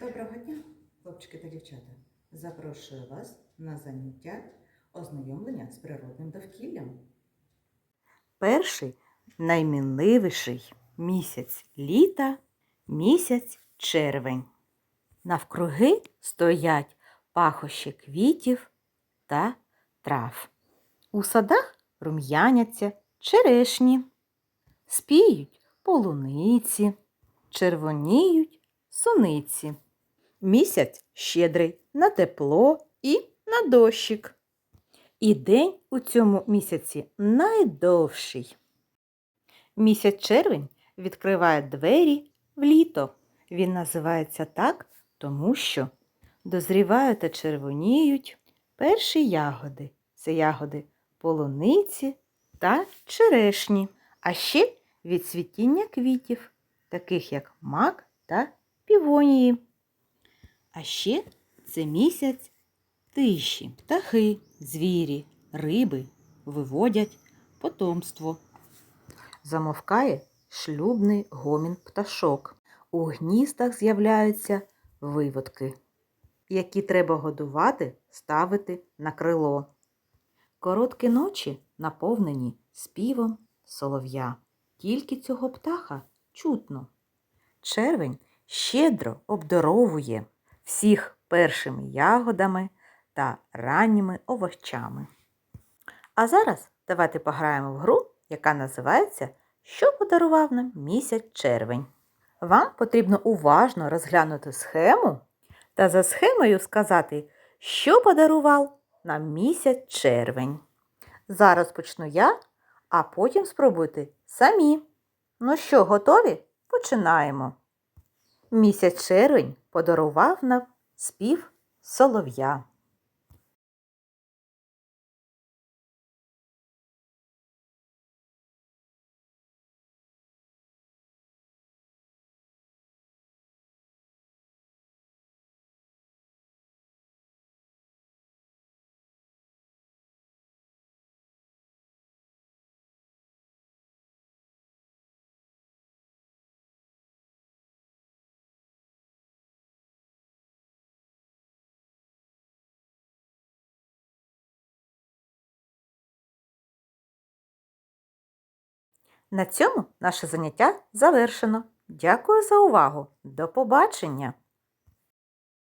Доброго дня, хлопчики та дівчата. Запрошую вас на заняття ознайомлення з природним довкіллям. Перший наймінливіший місяць літа місяць червень. Навкруги стоять пахощі квітів та трав. У садах рум'яняться черешні, спіють полуниці, червоніють суниці. Місяць щедрий на тепло і на дощик. І день у цьому місяці найдовший. Місяць червень відкриває двері в літо. Він називається так, тому що дозрівають та червоніють перші ягоди. Це ягоди полуниці та черешні, а ще від цвітіння квітів, таких як мак та півонії. А ще це місяць тиші. Птахи, звірі, риби виводять потомство. Замовкає шлюбний гомін пташок. У гніздах з'являються виводки, які треба годувати, ставити на крило. Короткі ночі наповнені співом солов'я. Тільки цього птаха чутно. Червень щедро обдаровує всіх першими ягодами та ранніми овочами. А зараз давайте пограємо в гру, яка називається Що подарував нам місяць червень. Вам потрібно уважно розглянути схему та за схемою сказати, що подарував нам місяць червень. Зараз почну я, а потім спробуйте самі. Ну що, готові? Починаємо. Місяць червень подарував нам спів солов'я. На цьому наше заняття завершено. Дякую за увагу. До побачення!